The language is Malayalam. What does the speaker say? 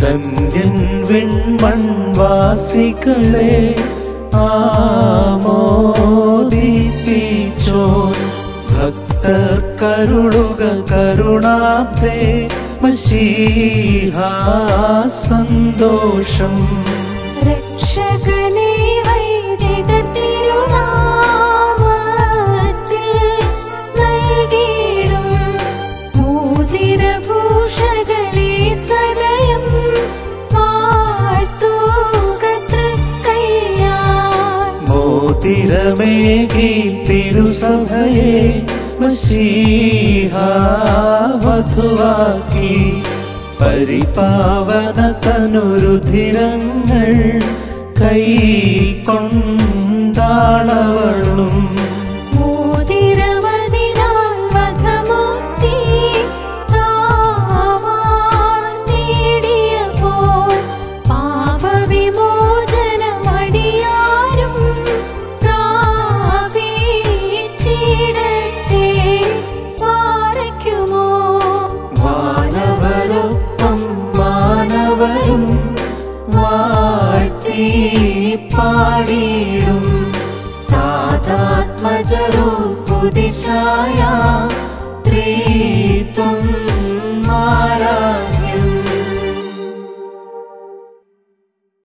ധന്യൻ വിൺമൺവാസികളെ ആമോദിപ്പിച്ചോ ഭക്തർ കരുളുക കരുണാബ്ദേ മഷീഹാ സന്തോഷം. രക്ഷകനെ വൈദികർ തിരുനാമത്തിൽ നൽകിയിടും മോതിരഭൂഷകളെ മോതിരമേകി തിരുസഭയെ മഷീഹാ വധുവാക്കി. പരിപാവന തനുരുധിരങ്ങൾ കൈ കൊണ്ടാളവളും பலரும் வாழ்த்தி பாடிடும் தாதாத்மஜரும் புதிஷாயா